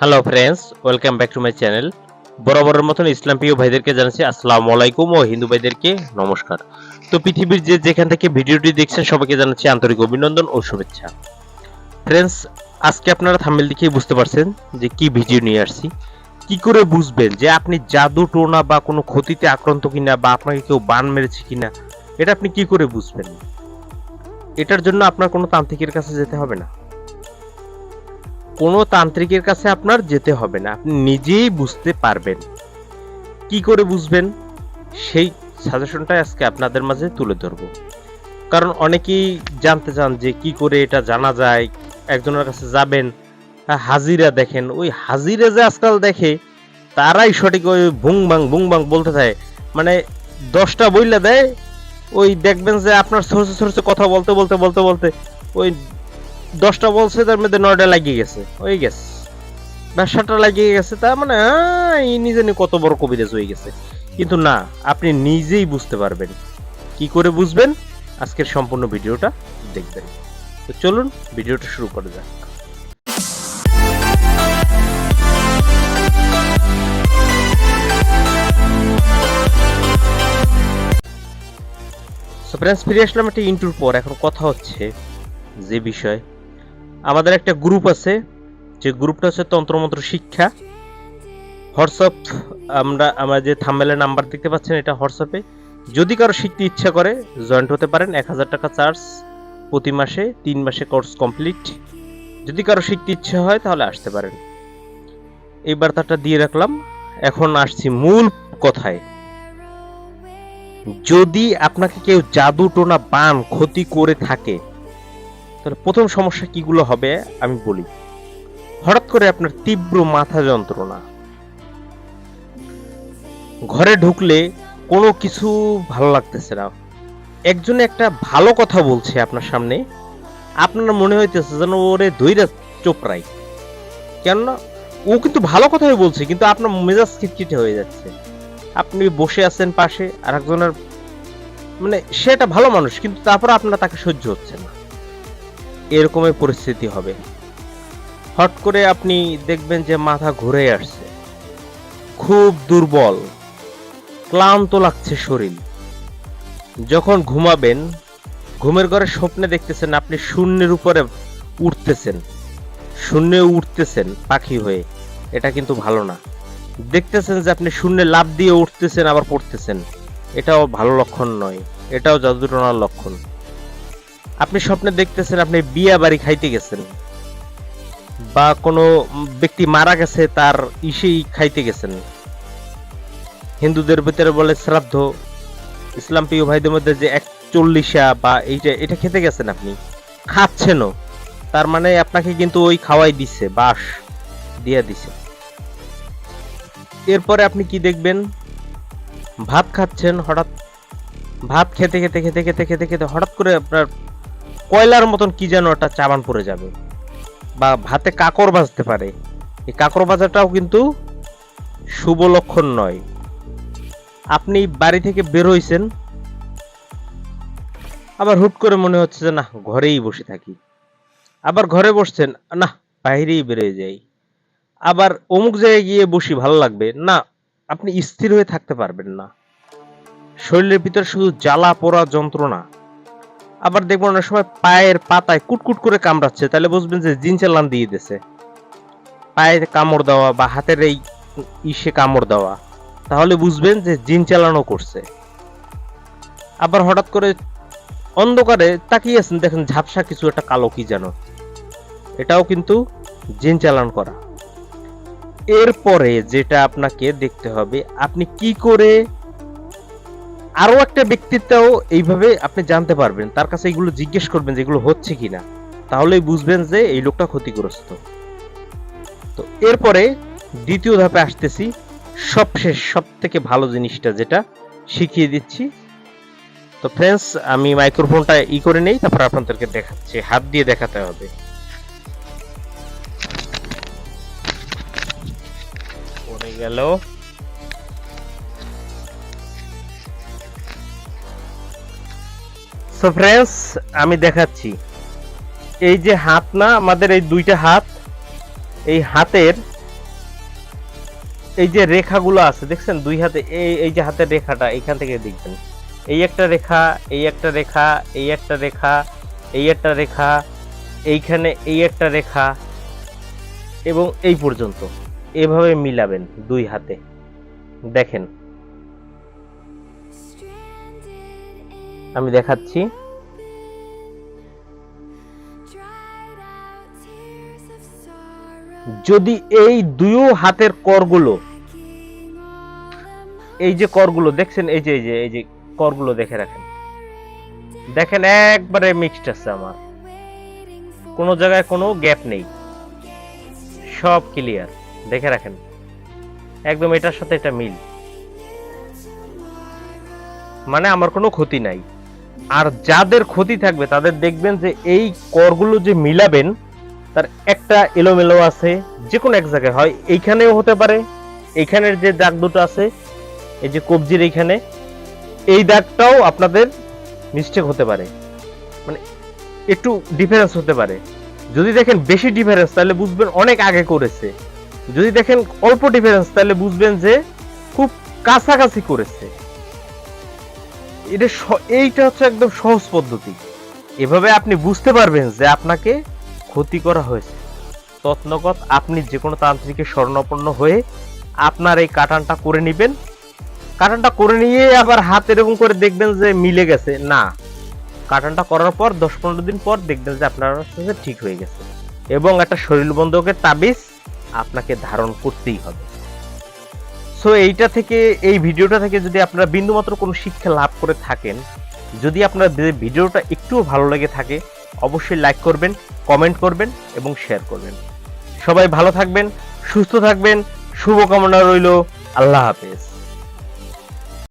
Hello friends welcome back to my channel বরাবরের মতন ইসলাম প্রিয় ভাইদেরকে জানাচ্ছি আসসালামু আলাইকুম ও হিন্দু ভাইদেরকে নমস্কার। তো পৃথিবীর যে যেখান থেকে ভিডিওটি দেখছেন, সবাইকে জানাচ্ছি আন্তরিক অভিনন্দন ও শুভেচ্ছা। ফ্রেন্ডস আজকে আপনারা থাম্বেল দেখেই বুঝতে পারছেন যে কি ভিডিও নিয়ে আসছি। কি করে বুঝবেন যে আপনি জাদু টোনা বা কোনো ক্ষতিতে আক্রান্ত কিনা বা আপনাকে কেউ বান মেরেছে কিনা, এটা আপনি কি করে বুঝবেন? এটার জন্য আপনার কোনো তান্ত্রিকের কাছে যেতে হবে না। কোনো তান্ত্রিকের কাছে আপনার যেতে হবে না। আপনি নিজেই বুঝতে পারবেন। কি করে বুঝবেন? সেই সাজেশনটাই আজকে আপনাদের মাঝে তুলে ধরবো। কারণ অনেকেই জানতে চান যে কি করে এটা জানা যায়, একজনের কাছে যাবেন হাজিরা দেখেন। ওই হাজিরা যে আজকাল দেখে, তারাই সঠিক ওই ভুং বাং বুং বাং বলতে থাকে মানে দশটা বইলা দেয়, ওই দেখবেন যে আপনার সরষে সরষে কথা বলতে বলতে বলতে বলতে, ওই দশটা বলছে, তার মধ্যে নয়টা লাগিয়ে গেছে। হয়ে গেছে। ব্যবসাটা লাগিয়ে গেছে তা মানে এই নিজে কত বড় কবিরাজ হয়ে গেছে। কিন্তু না, আপনি নিজেই বুঝতে পারবেন। কি করে বুঝবেন? আজকের সম্পূর্ণ ভিডিওটা দেখবেন। তো চলুন, ভিডিওটা শুরু করা যাক। ফ্রেন্ডস ফিরে আসলাম একটা ইন্টুর পর। এখন কথা হচ্ছে যে বিষয় আমাদের একটা গ্রুপ আছে, যে গ্রুপটা হচ্ছে তন্ত্রমন্ত্র শিক্ষা। হোয়াটসঅ্যাপ, আমরা আমরা যে থাম্বেলের নাম্বার দেখতে পাচ্ছেন, এটা হোয়াটসঅ্যাপে। যদি কারও শিখতে ইচ্ছা করে জয়েন্ট হতে পারেন, এক হাজার টাকা চার্জ প্রতি মাসে, তিন মাসে কোর্স কমপ্লিট যদি কারও শিখতে ইচ্ছা হয়, তাহলে আসতে পারেন। এই বার্তাটা দিয়ে রাখলাম। এখন আসছি মূল কথায়। যদি আপনাকে কেউ জাদু টোনা বান ক্ষতি করে থাকে তাহলে প্রথম সমস্যা কিগুলো হবে, আমি বলি। হঠাৎ করে আপনার তীব্র মাথা যন্ত্রণা। ঘরে ঢুকলে কোনো কিছু ভালো লাগতেছে না। একজনে একটা ভালো কথা বলছে আপনার সামনে। আপনার মনে হইতেছে যেন ওরে দইরা চোপড়াই কেননা, ও কিন্তু ভালো কথাই বলছে, কিন্তু আপনার মেজাজ খিটখিটে হয়ে যাচ্ছে। আপনি বসে আছেন পাশে আর একজনের মানে সে একটা ভালো মানুষ, কিন্তু তারপর আপনার তাকে সহ্য হচ্ছে না। এরকমই পরিস্থিতি হবে। হট করে আপনি দেখবেন যে মাথা ঘুরে আসছে। খুব দুর্বল, ক্লান্ত লাগছে শরীর। যখন ঘুমাবেন, ঘুমের ঘরে স্বপ্নে দেখতেছেন আপনি শূন্যের উপরে উঠতেছেন। শূন্যে উঠতেছেন পাখি হয়ে। এটা কিন্তু ভালো না। দেখতেছেন যে আপনি শূন্যে লাভ দিয়ে উঠতেছেন, আবার পড়তেছেন। এটাও ভালো লক্ষণ নয়। এটাও জাদুটনার লক্ষণ। আপনি স্বপ্নে দেখতেছেন, আপনি বিয়া বাড়ি খাইতে গেছেন বা কোনো ব্যক্তি মারা গেছে, তার ইসেই খাইতে গেছেন। হিন্দুদের ভিতরে বলে শ্রাদ্ধ। ইসলাম প্রিয় ভাইদের মধ্যে যে একচল্লিশা বা এইটা, এটা খেতে গেছেন আপনি। খাচ্ছেনও। তার মানে আপনাকে কিন্তু ওই খাওয়াই দিচ্ছে বাস, দিয়া দিছে। এরপরে আপনি কি দেখবেন? ভাত খাচ্ছেন, হঠাৎ ভাত খেতে খেতে খেতে খেতে খেতে খেতে, হঠাৎ করে আপনার কয়লার মতন কি যেন একটা চাবান পড়ে যাবে। বা ভাতে কাকর বাজতে পারে। এই কাকর বাজাটাও কিন্তু শুভ লক্ষণ নয়। আপনি বাড়ি থেকে বের হইছেন, আবার হুট করে মনে হচ্ছে যে না ঘরেই বসে থাকি। আবার ঘরে বসছেন না বাইরেই বেরোয় যাই। আবার অমুক জায়গায় গিয়ে বসি, ভালো লাগবে? না, আপনি স্থির হয়ে থাকতে পারবেন না। শরীরের ভিতর শুধু জ্বালা পোড়া যন্ত্রণা। আবার দেখবেন অনেক সময় পায়ের পাতায় কুটকুট করে কামড়াচ্ছে। তাহলে বুঝবেন যে জিন চালান দিয়ে দিছে পায়ে কামড় দেওয়া বা হাতের এই ইসে কামড় দেওয়া, তাহলে বুঝবেন যে জিন চালানো করছে। আবার হঠাৎ করে অন্ধকারে তাকিয়ে আছেন, দেখেন ঝাপসা কিছু একটা কালো কি যেন। এটাও কিন্তু জিন চালান করা। এরপরে যেটা আপনাকে দেখতে হবে, আপনি কি করে আরও একটা ব্যক্তিত্বও এইভাবে আপনি জানতে পারবেন। তার কাছে এগুলো জিজ্ঞেস করবেন যেগুলো হচ্ছে কিনা। তাহলেই বুঝবেন যে এই লোকটা ক্ষতিগ্রস্ত। তো এরপরে দ্বিতীয় ধাপে আসতেছি। সবশেষ সব থেকে ভালো জিনিসটা যেটা, শিখিয়ে দিচ্ছি। তো ফ্রেন্ডস আমি মাইক্রোফোনটা ই করে নেই, তারপর আপনাদেরকে দেখাচ্ছি। হাত দিয়ে দেখাতে হবে। পড়ে গেল। সো ফ্রেন্ডস আমি দেখাচ্ছি। এই যে হাত না, আমাদের এই দুইটা হাত, এই হাতের এই যে রেখাগুলো আছে, দেখছেন? দুই হাতে, এই এই যে হাতের রেখাটা, এইখান থেকে দেখবেন। এই একটা রেখা, এই একটা রেখা, এই একটা রেখা, এই একটা রেখা, এইখানে এই একটা রেখা এবং এই পর্যন্ত। এভাবে মিলাবেন দুই হাতে। দেখেন। আমি দেখাচ্ছি। যদি এই দুই হাতের করগুলো, এই যে করগুলো, দেখছেন এই যে এই যে এই যে করগুলো দেখে রাখেন। দেখেন একবারে মিক্সড আছে আমার। কোনো জায়গায় কোনো গ্যাপ নেই। সব ক্লিয়ার দেখে রাখেন। একদম এটার সাথে এটা মিল। মানে আমার কোনো ক্ষতি নাই। আর যাদের ক্ষতি থাকবে, তাদের দেখবেন যে এই করগুলো যে মিলাবেন, তার একটা এলোমেলো আছে যে কোনো এক জায়গায় হয়। এইখানেও হতে পারে, এইখানের যে দাগ দুটো আছে, এই যে কবজির এইখানে, এই দাগটাও আপনাদের মিস্টেক হতে পারে। মানে একটু ডিফারেন্স হতে পারে। যদি দেখেন বেশি ডিফারেন্স তাহলে বুঝবেন অনেক আগে করেছে। যদি দেখেন অল্প ডিফারেন্স তাহলে বুঝবেন যে খুব কাছাকাছি করেছে। এটা এইটা হচ্ছে একদম সহজ পদ্ধতি। এভাবে আপনি বুঝতে পারবেন যে আপনাকে ক্ষতি করা হয়েছে। তৎনগত আপনি যে কোনো তান্ত্রিকের স্বর্ণাপন্ন হয়ে আপনার এই কাটানটা করে নেবেন। কাটানটা করে নিয়ে আবার হাত এরকম করে দেখবেন যে মিলে গেছে। না, কাটানটা করার পর, দশ পনেরো দিন পর দেখবেন যে আপনার ঠিক হয়ে গেছে। এবং একটা শরীর বন্ধকের তাবিজ আপনাকে ধারণ করতেই হবে। সো এইটা থেকে, এই ভিডিওটা থেকে যদি আপনারা বিন্দুমাত্র কোনো শিক্ষা লাভ করে থাকেন, যদি আপনার ভিডিওটা একটুও ভালো লেগে থাকে, অবশ্যই লাইক করবেন কমেন্ট করবেন এবং শেয়ার করবেন। সবাই ভালো থাকবেন, সুস্থ থাকবেন, শুভকামনা রইল, আল্লাহ হাফেজ।